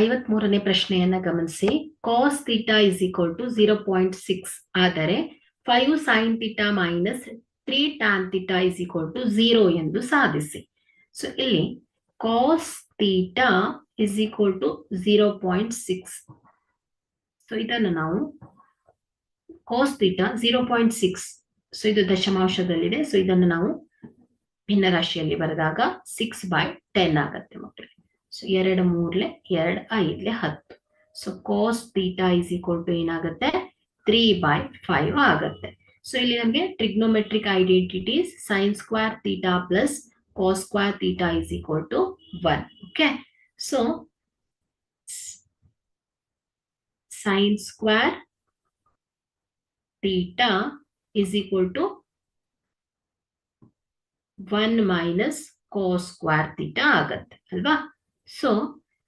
ಐವತ್ ಮೂರನೇ ಪ್ರಶ್ನೆಯನ್ನ ಗಮನಿಸಿ. Cos theta is equal to zero point six ಆದರೆ five sine theta minus three tan theta is equal to zero ಎಂದು ಸಾಧಿಸಿ. ಸೊ ಇಲ್ಲಿ cos theta is equal to zero point six so ಇದನ್ನು ನಾವು cos theta zero point six so ಇದು ದಶಮಾಂಶದಲ್ಲಿದೆ. So ಇದನ್ನು ನಾವು ಭಿನ್ನರಾಶಿಯಲ್ಲಿ ಬರೆದಾಗ ಸಿಕ್ಸ್ ಬೈ ಟೆನ್ ಆಗತ್ತೆ ಮಕ್ಕಳಿಗೆ ಸೊ ಎರಡು ಮೂರ್ಲೆ ಎರಡು ಐದ್ಲೆ ಹತ್ತು. So cos theta is equal to ಏನಾಗುತ್ತೆ? ತ್ರೀ ಬೈ ಫೈವ್ ಆಗತ್ತೆ. ಸೊ ಇಲ್ಲಿ ನಮಗೆ trigonometric identities sine square theta plus cos square theta is equal to one okay so sine square theta is equal to one minus cos square theta ಆಗತ್ತೆ. ಅಲ್ವಾ? So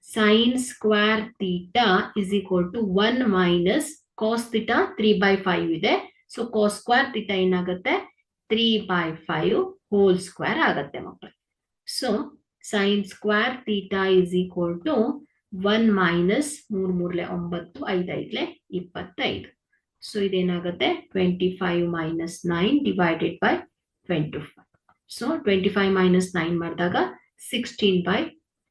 sine square theta is equal to one minus cos theta three by five ಇದೆ. So cos square theta ಏನಾಗುತ್ತೆ? Three by five whole square ಆಗತ್ತೆ ಮಕ್ಕಳು so sine square theta is equal to one minus ಮೂರ್ ಮೂರ್ಲೆ ಒಂಬತ್ತು ಐದೈದ್ಲೆ ಇಪ್ಪತ್ತೈದು. So ಇದೇನಾಗುತ್ತೆ? Twenty five minus nine divided by twenty five so twenty five minus nine ಮಾಡಿದಾಗ sixteen by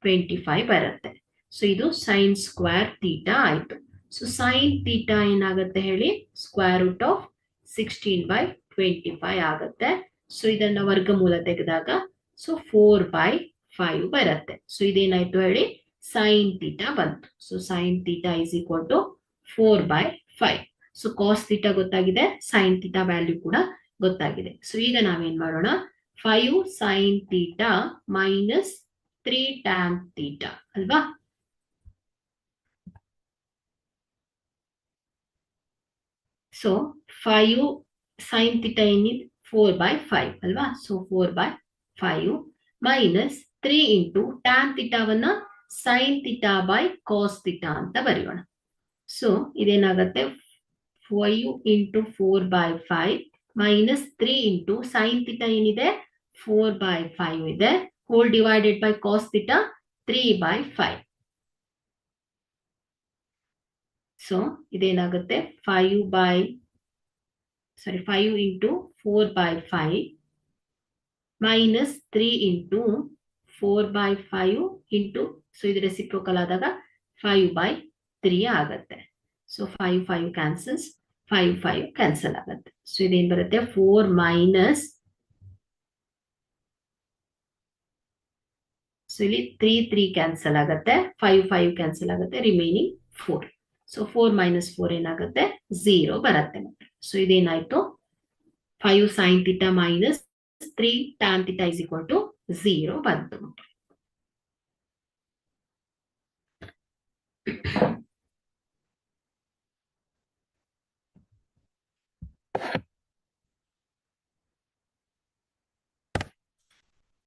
twenty five ಬರುತ್ತೆ. So ಇದು ಸೈನ್ ಸ್ಕ್ವೇರ್ ತೀಟಾ ಆಯಿತು. So sine theta ಏನಾಗುತ್ತೆ ಹೇಳಿ? Square root of sixteen by twenty five ಆಗುತ್ತೆ. So ಇದನ್ನ ವರ್ಗಮೂಲ ತೆಗೆದಾಗ ಸೊ ಫೋರ್ ಬೈ ಫೈವ್ ಬರುತ್ತೆ. ಸೊ ಇದೇನಾಯ್ತು ಹೇಳಿ? ಸೈನ್ ತೀಟಾ ಬಂತು. So sine theta is equal to four by five so cos theta ಗೊತ್ತಾಗಿದೆ. ಸೈನ್ ತೀಟಾ ವ್ಯಾಲ್ಯೂ ಕೂಡ ಗೊತ್ತಾಗಿದೆ. ಸೊ ಈಗ ನಾವೇನ್ ಮಾಡೋಣ? Five sine theta minus three tan theta ಅಲ್ವಾ? ಸೊ ಫೈವ್ ಸೈನ್ ತೀಟಾ ಏನಿದೆ? ಫೋರ್ ಬೈ ಫೈವ್ ಅಲ್ವಾ? So four by five minus three into tan ತೀಟಾವನ್ನ sine theta by cos theta ಅಂತ ಬರೆಯೋಣ. So ಇದೇನಾಗತ್ತೆ? Five into four by five minus three into sine theta ಏನಿದೆ? Four by five ಇದೆ. Whole divided by cos theta three by five so ಇದೇನಾಗುತ್ತೆ? Five by sorry five into four by five minus three into four by five into so ಇದು reciprocal ಆದಾಗ five by three ಆಗತ್ತೆ. So five five cancels five five cancel ಆಗುತ್ತೆ. So ಇದೇನ್ ಬರುತ್ತೆ? Four minus so ಇಲ್ಲಿ three three cancel ಆಗುತ್ತೆ. Five five cancel ಆಗುತ್ತೆ. Remaining four so four minus four ಏನಾಗುತ್ತೆ? ಝೀರೋ ಬರುತ್ತೆ so ಇದೇನಾಯ್ತು? Five sine theta minus three tan theta is equal to zero ಬಂತು